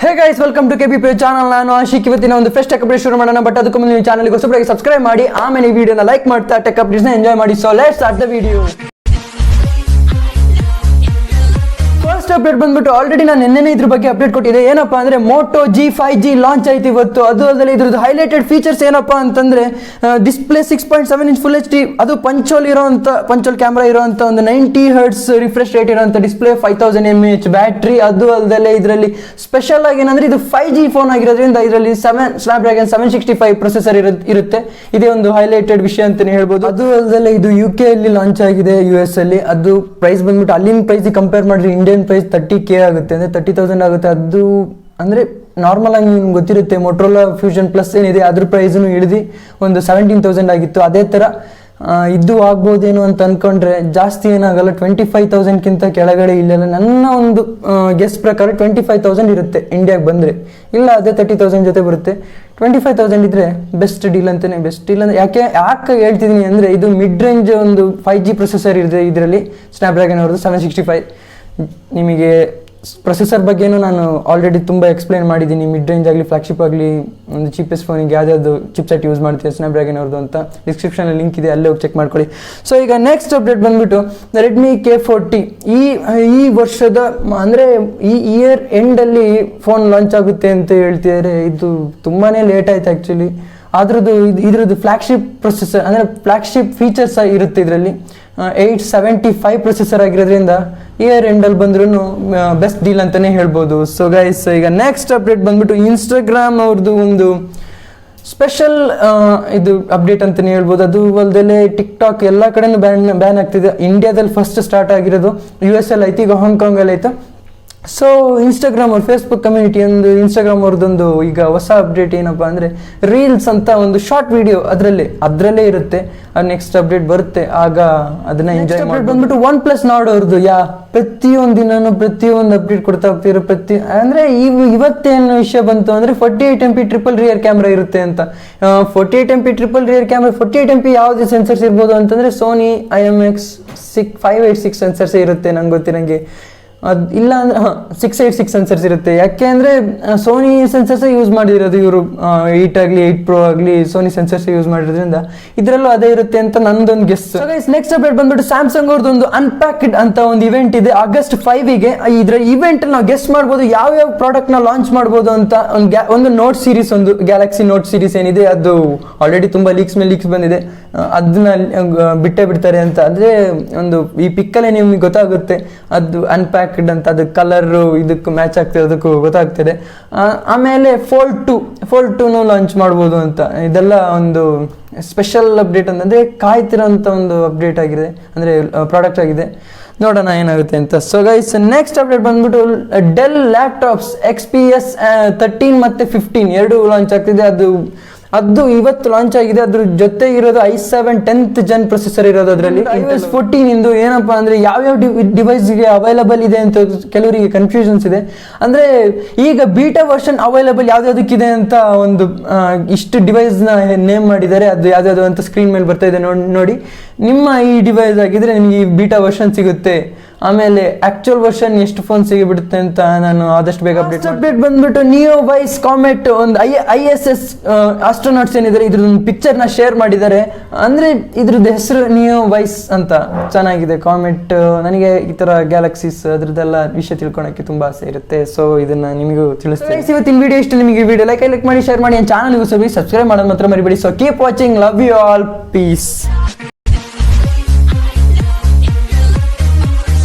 Hey guys welcome to K P P channel ನಾನು ಆಶಿಕ್. ಇವತ್ತಿನ ಒಂದು ಫ್ರೆಶ್ ಟೆಕ್ ಅಪ್ಡೇಟ್ ಶುರು ಮಾಡೋಣ ಬಟ್ ಅದಕ್ಕೂ ಮುಂದೆ ಚಾನಲ್ಗೆ ಸಬ್ಸ್ಕ್ರೈಬ್ ಮಾಡಿ. ಆಮೇಲೆ ಈ ವಿಡಿಯೋನ ಲೈಕ್ ಮಾಡ್ತಾ ಟೆಕ್ ಅಪ್ಡೇಟ್ಸ್ನ ಎಂಜಾಯ್ ಮಾಡಿ. So let's start the video first update ಬಂದ್ಬಿಟ್ಟು ಆಲ್ರೆಡಿ ನಾನು ನಿನ್ನೆ ಇದ್ರ ಬಗ್ಗೆ ಅಪ್ಡೇಟ್ ಕೊಟ್ಟಿದೆ ಏನಪ್ಪಾ ಅಂದ್ರೆ Moto G five G launch ಆಯ್ತು ಇವತ್ತು. ಅದು ಅಲ್ಲದೆ ಇದ್ರದ್ದು ಹೈಲೈಟೆಡ್ ಫೀಚರ್ಸ್ ಏನಪ್ಪಾ ಅಂತಂದ್ರೆ display six point seven inch full H D ಅದು ಪಂಚೋಲ್ ಇರೋಂಥ ಪಂಚೋಲ್ ಕ್ಯಾಮ್ರಾ ಇರುವಂತ ಒಂದು ನೈಂಟಿ ಹರ್ಟ್ಸ್ ರಿಫ್ರೆಶ್ ರೇಟ್ ಇರೋಂಥ display five thousand M H battery ಅದು ಅಲ್ಲದೆ ಇದರಲ್ಲಿ ಸ್ಪೆಷಲ್ ಆಗಿ ಏನಂದ್ರೆ ಇದು ಫೈವ್ ಜಿ ಫೋನ್ ಆಗಿರೋದ್ರಿಂದ ಇದರಲ್ಲಿ seven Snapdragon seven sixty five processor ಇರುತ್ತೆ. ಇದೇ ಒಂದು ಹೈಲೈಟೆಡ್ ವಿಷಯ ಅಂತಾನೆ ಹೇಳ್ಬೋದು. ಅದು ಅಲ್ಲದೆ ಇದು ಯು ಕೆ ಅಲ್ಲಿ ಲಾಂಚ್ ಆಗಿದೆ ಯು ಎಸ್ ಅಲ್ಲಿ. ಅದು ಪ್ರೈಸ್ ಬಂದ್ಬಿಟ್ಟು ಅಲ್ಲಿನ ಪ್ರೈಸ್ ಕಂಪೇರ್ ಮಾಡಿದ್ರೆ ಇಂಡಿಯನ್ ಪ್ರೈಸ್ ತರ್ಟಿ ಕೆ ಆಗುತ್ತೆ ಅಂದರೆ ತರ್ಟಿ ತೌಸಂಡ್ ಆಗುತ್ತೆ. ಅದು ಅಂದರೆ ನಾರ್ಮಲ್ ಆಗಿ ನಿಮ್ಗೆ ಗೊತ್ತಿರುತ್ತೆ ಮೊಟ್ರೋಲಾ ಫ್ಯೂಷನ್ ಪ್ಲಸ್ ಏನಿದೆ, ಅದ್ರ ಪ್ರೈಸ್ನು ಇಳಿದು ಒಂದು ಸೆವೆಂಟೀನ್ ತೌಸಂಡ್ ಆಗಿತ್ತು. ಅದೇ ಥರ ಇದ್ದು ಇದು ಆಗ್ಬೋದೇನೋ ಅಂತ ಅನ್ಕೊಂಡ್ರೆ ಜಾಸ್ತಿ ಏನಾಗಲ್ಲ ಟ್ವೆಂಟಿ ಫೈವ್ ತೌಸಂಡ್ಗಿಂತ ಕೆಳಗಡೆ ಇಲ್ಲೆಲ್ಲ. ನನ್ನ ಒಂದು ಗೆಸ್ ಪ್ರಕಾರ ಟ್ವೆಂಟಿ ಫೈವ್ ತೌಸಂಡ್ ಇರುತ್ತೆ ಇಂಡಿಯಾಗೆ ಬಂದರೆ. ಇಲ್ಲ, ಅದೇ ತರ್ಟಿ ತೌಸಂಡ್ ಜೊತೆ ಬರುತ್ತೆ. ಟ್ವೆಂಟಿ ಫೈವ್ ತೌಸಂಡ್ ಇದ್ರೆ ಬೆಸ್ಟ್ ಡೀಲ್ ಅಂತಲೇ ಬೆಸ್ಟ್ ಡೀಲ್ ಅಂದರೆ ಯಾಕೆ ಯಾಕೆ ಹೇಳ್ತಿದ್ದೀನಿ ಅಂದರೆ ಇದು ಮಿಡ್ ರೇಂಜ್ ಒಂದು ಫೈವ್ ಜಿ ಪ್ರೊಸೆಸರ್ ಇದೆ ಇದರಲ್ಲಿ ಸ್ನ್ಯಾಪ್ಡ್ರ್ಯಾಗನ್ ಅವ್ರದ್ದು ಸೆವೆನ್ ಸಿಕ್ಸ್ಟಿ ಫೈವ್ ನಿಮಗೆ ಪ್ರೊಸೆಸರ್ ಬಗ್ಗೆನೂ ನಾನು ಆಲ್ರೆಡಿ ತುಂಬ ಎಕ್ಸ್ಪ್ಲೈನ್ ಮಾಡಿದ್ದೀನಿ. ಮಿಡ್ ರೇಂಜ್ ಆಗಲಿ ಫ್ಲಾಗ್ಶಿಪ್ ಆಗಲಿ, ಒಂದು ಚೀಪೆಸ್ಟ್ ಫೋನಿಗೆ ಯಾವ್ದಾದ್ರು ಚಿಪ್ಸೆಟ್ ಯೂಸ್ ಮಾಡ್ತೀವಿ ಸ್ನ್ಯಾಪ್ಡ್ರ್ಯಾಗನ್ ಅವ್ರದ್ದು ಅಂತ ಡಿಸ್ಕ್ರಿಪ್ಷನಲ್ಲಿ ಲಿಂಕ್ ಇದೆ, ಅಲ್ಲೇ ಹೋಗಿ ಚೆಕ್ ಮಾಡ್ಕೊಳ್ಳಿ. ಸೊ ಈಗ ನೆಕ್ಸ್ಟ್ ಅಪ್ಡೇಟ್ ಬಂದ್ಬಿಟ್ಟು ರೆಡ್ಮಿ ಕೆ ಫೋರ್ಟಿ ಈ ಈ ವರ್ಷದ, ಅಂದರೆ ಈ ಇಯರ್ ಎಂಡಲ್ಲಿ ಫೋನ್ ಲಾಂಚ್ ಆಗುತ್ತೆ ಅಂತ ಹೇಳ್ತಿದ್ದಾರೆ ಇದು ತುಂಬಾ ಲೇಟ್ ಆಯ್ತು ಆ್ಯಕ್ಚುಲಿ ಅದ್ರದ್ದು ಇದು, ಇದ್ರದ್ದು ಫ್ಲಾಗ್ಶಿಪ್ ಪ್ರೊಸೆಸರ್ ಅಂದರೆ ಫ್ಲಾಗ್ಶಿಪ್ ಫೀಚರ್ಸ್ ಇರುತ್ತೆ ಇದರಲ್ಲಿ. ಏಯ್ಟ್ ಸೆವೆಂಟಿ ಫೈವ್ ಪ್ರೊಸೆಸರ್ ಆಗಿರೋದ್ರಿಂದ ಇಯರ್ ಎಂಡಲ್ಲಿ ಬಂದ್ರೂ ಬೆಸ್ಟ್ ಡೀಲ್ ಅಂತಲೇ ಹೇಳ್ಬೋದು. ಸೊ ಗೈಸ್ ಈಗ ನೆಕ್ಸ್ಟ್ ಅಪ್ಡೇಟ್ ಬಂದ್ಬಿಟ್ಟು ಇನ್ಸ್ಟಾಗ್ರಾಮ್ ಅವ್ರದ್ದು ಒಂದು ಸ್ಪೆಷಲ್ ಇದು ಅಪ್ಡೇಟ್ ಅಂತಲೇ ಹೇಳ್ಬೋದು. ಅದು ಅಲ್ಲದೆ ಟಿಕ್ ಟಾಕ್ ಎಲ್ಲ ಕಡೆನೂ ಬ್ಯಾನ್ ಬ್ಯಾನ್ ಆಗ್ತಿದೆ. ಇಂಡಿಯಾದಲ್ಲಿ ಫಸ್ಟ್ ಸ್ಟಾರ್ಟ್ ಆಗಿರೋದು. ಯು ಎಸ್ ಎಲ್ ಐತಿ ಈಗ ಹಾಂಗ್ಕಾಂಗಲ್ಲಿ ಆಯ್ತು? ಸೊ ಇನ್ಸ್ಟಾಗ್ರಾಮ್ ಅವ್ರ ಫೇಸ್ಬುಕ್ ಕಮ್ಯುನಿಟಿ ಒಂದು ಇನ್ಸ್ಟಾಗ್ರಾಮ್ ಅವ್ರದ್ದೊಂದು ಈಗ ಹೊಸ ಅಪ್ಡೇಟ್ ಏನಪ್ಪ ಅಂದರೆ ರೀಲ್ಸ್ ಅಂತ ಒಂದು ಶಾರ್ಟ್ ವಿಡಿಯೋ ಅದರಲ್ಲೇ ಅದರಲ್ಲೇ ಇರುತ್ತೆ. ನೆಕ್ಸ್ಟ್ ಅಪ್ಡೇಟ್ ಬರುತ್ತೆ. ಆಗ ಅದನ್ನ ಎಂಜಾಯ್ ಮಾಡಿ ಬಂದ್ಬಿಟ್ಟು ಒನ್ ಪ್ಲಸ್ ನಾಡ್ ಅವ್ರದ್ದು ಯಾ ಪ್ರತಿಯೊಂದು ದಿನನೂ ಪ್ರತಿಯೊಂದು ಅಪ್ಡೇಟ್ ಕೊಡ್ತಾ ಹೋಗ್ತಿರೋ ಪ್ರತಿ ಅಂದರೆ ಇವ್ ಇವತ್ತೇನು ವಿಷಯ ಬಂತು ಅಂದರೆ forty eight M P triple rear camera ಇರುತ್ತೆ ಅಂತ. Forty eight M P triple rear camera forty eight M P ಯಾವುದೇ ಸೆನ್ಸರ್ಸ್ ಇರ್ಬೋದು ಅಂತಂದರೆ Sony I M X six five eight six sensors ಇರುತ್ತೆ ನಂಗೆ ಗೊತ್ತಿರಂಗೆ. ಅದು ಇಲ್ಲ ಅಂದ್ರೆ, ಹಾಂ ಸಿಕ್ಸ್ ಏಟ್ ಸಿಕ್ಸ್ ಸೆನ್ಸರ್ಸ್ ಇರುತ್ತೆ. ಯಾಕೆ ಅಂದರೆ ಸೋನಿ ಸೆನ್ಸರ್ಸೇ ಯೂಸ್ ಮಾಡಿರೋದು ಇವರು ಏಯ್ಟ್ ಆಗಲಿ ಏಯ್ಟ್ ಪ್ರೋ ಆಗಲಿ ಸೋನಿ ಸೆನ್ಸರ್ಸ್ ಯೂಸ್ ಮಾಡಿರೋದ್ರಿಂದ. ಇದರಲ್ಲೂ ಅದೇ ಇರುತ್ತೆ ಅಂತ ನಂದೊಂದು ಗೆಸ್ ನೆಕ್ಸ್ಟ್ ಅಪ್ಡೇಟ್ ಬಂದ್ಬಿಟ್ಟು ಸ್ಯಾಮ್ಸಂಗ್ ಅವ್ರದ್ದು ಒಂದು ಅನ್ಪ್ಯಾಕ್ಡ್ ಅಂತ ಒಂದು ಇವೆಂಟ್ ಇದೆ. ಆಗಸ್ಟ್ ಫೈವಿಗೆ ಇದರ ಇವೆಂಟ್ ನಾವು ಗೆಸ್ಟ್ ಮಾಡ್ಬೋದು. ಯಾವ್ಯಾವ ಪ್ರಾಡಕ್ಟ್ನ ಲಾಂಚ್ ಮಾಡ್ಬೋದು ಅಂತ ಒಂದು ಒಂದು ನೋಟ್ ಸೀರೀಸ್ ಒಂದು ಗ್ಯಾಲಕ್ಸಿ ನೋಟ್ ಸೀರೀಸ್ ಏನಿದೆ, ಅದು ಆಲ್ರೆಡಿ ತುಂಬ ಲೀಕ್ಸ್ ಮೇಲೆ ಲೀಕ್ಸ್ ಬಂದಿದೆ. ಅದನ್ನ ಬಿಟ್ಟೇ ಬಿಡ್ತಾರೆ ಅಂತ. ಅಂದರೆ ಒಂದು ಈ ಪಿಕ್ಕಲ್ಲೇ ನಿಮ್ಗೆ ಗೊತ್ತಾಗುತ್ತೆ. ಅದು ಅನ್ಪ್ಯಾಕ್ಡ್ ಅಂತ, ಅದು ಕಲರು ಇದಕ್ಕೆ ಮ್ಯಾಚ್ ಆಗ್ತಿರೋದಕ್ಕೂ ಗೊತ್ತಾಗ್ತದೆ. ಆಮೇಲೆ ಫೋಲ್ ಟು ಫೋಲ್ ಟೂನು ಲಾಂಚ್ ಮಾಡ್ಬೋದು ಅಂತ. ಇದೆಲ್ಲ ಒಂದು ಸ್ಪೆಷಲ್ ಅಪ್ಡೇಟ್ ಅಂತಂದರೆ ಕಾಯ್ತಿರೋಂಥ ಒಂದು ಅಪ್ಡೇಟ್ ಆಗಿದೆ. ಅಂದರೆ ಪ್ರಾಡಕ್ಟ್ ಆಗಿದೆ. ನೋಡೋಣ ಏನಾಗುತ್ತೆ ಅಂತ. ಸೊ ಗೈಸ್ ನೆಕ್ಸ್ಟ್ ಅಪ್ಡೇಟ್ ಬಂದ್ಬಿಟ್ಟು Dell laptops X P S thirteen ಮತ್ತು ಫಿಫ್ಟೀನ್ ಎರಡು ಲಾಂಚ್ ಆಗ್ತಿದೆ. ಅದು ಅದು ಇವತ್ತು ಲಾಂಚ್ ಆಗಿದೆ ಅದ್ರ ಜೊತೆ ಇರೋದು I seven tenth gen processor ಇರೋದು ಅದರಲ್ಲಿ. ಐ ಎಸ್ ಫೋರ್ಟೀನ್ ಇಂದು ಏನಪ್ಪಾ ಅಂದ್ರೆ ಯಾವ್ಯಾವ ಡಿವೈಸ್ಗೆ ಅವೈಲಬಲ್ ಇದೆ ಅಂತ ಕೆಲವರಿಗೆ ಕನ್ಫ್ಯೂಷನ್ಸ್ ಇದೆ. ಅಂದ್ರೆ ಈಗ ಬೀಟಾ ವರ್ಷನ್ ಅವೈಲಬಲ್ ಯಾವ್ದಾವ್ದಕ್ಕಿದೆ ಅಂತ ಒಂದು ಇಷ್ಟು ಇಷ್ಟು ಡಿವೈಸ್ನ ನೇಮ್ ಮಾಡಿದ್ದಾರೆ ಅದು ಯಾವ್ದಾದ್ರು ಅಂತ ಸ್ಕ್ರೀನ್ ಮೇಲೆ ಬರ್ತಾ ಇದೆ ನೋಡಿ ನೋಡಿ. ನಿಮ್ಮ ಈ ಡಿವೈಸ್ ಆಗಿದ್ರೆ ನಿಮಗೆ ಈ ಬೀಟಾ ವರ್ಷನ್ ಸಿಗುತ್ತೆ. ಆಮೇಲೆ ಆಕ್ಚುಯಲ್ ವರ್ಷನ್ ಎಷ್ಟು ಫೋನ್ ಸಿಗಿಬಿಡುತ್ತೆ ಅಂತ ನಾನು ಆದಷ್ಟು ಬೇಗ ಅಪ್ಡೇಟ್ ಅಪ್ಡೇಟ್ ಬಂದ್ಬಿಟ್ಟು ನಿಯೋ ವೈಸ್ ಕಾಮೆಟ್ ಒಂದು I I S S astronauts ಏನಿದ್ದಾರೆ ಇದ್ರದ್ದು ಪಿಕ್ಚರ್ನ ನ ಶೇರ್ ಮಾಡಿದ್ದಾರೆ. ಅಂದ್ರೆ ಇದ್ರದ್ದು ಹೆಸರು ನಿಯೋ ವೈಸ್ ಅಂತ. ಚೆನ್ನಾಗಿದೆ ಕಾಮೆಟ್ ನನಗೆ ಈ ಥರ ಗ್ಯಾಲಕ್ಸೀಸ್ ಅದ್ರದ್ದೆಲ್ಲ ವಿಷಯ ತಿಳ್ಕೊಳಕ್ಕೆ ತುಂಬಾ ಆಸೆ ಇರುತ್ತೆ. ಸೊ ಇದನ್ನ ನಿಮಗೂ ತಿಳಿಸ್ತೀನಿ. ಇವತ್ತಿನ ವಿಡಿಯೋ ಇಷ್ಟು ನಿಮಗೆ ವಿಡಿಯೋ ಲೈಕ್ ಲೈಕ್ ಮಾಡಿ ಶೇರ್ ಮಾಡಿ ಚಾನಲ್ಗೂ ಸಬ್ಸ್ಕ್ರೈಬ್ ಮಾಡೋದು ಮಾತ್ರ ಮರಿಬೇಡಿ. So keep watching love you all peace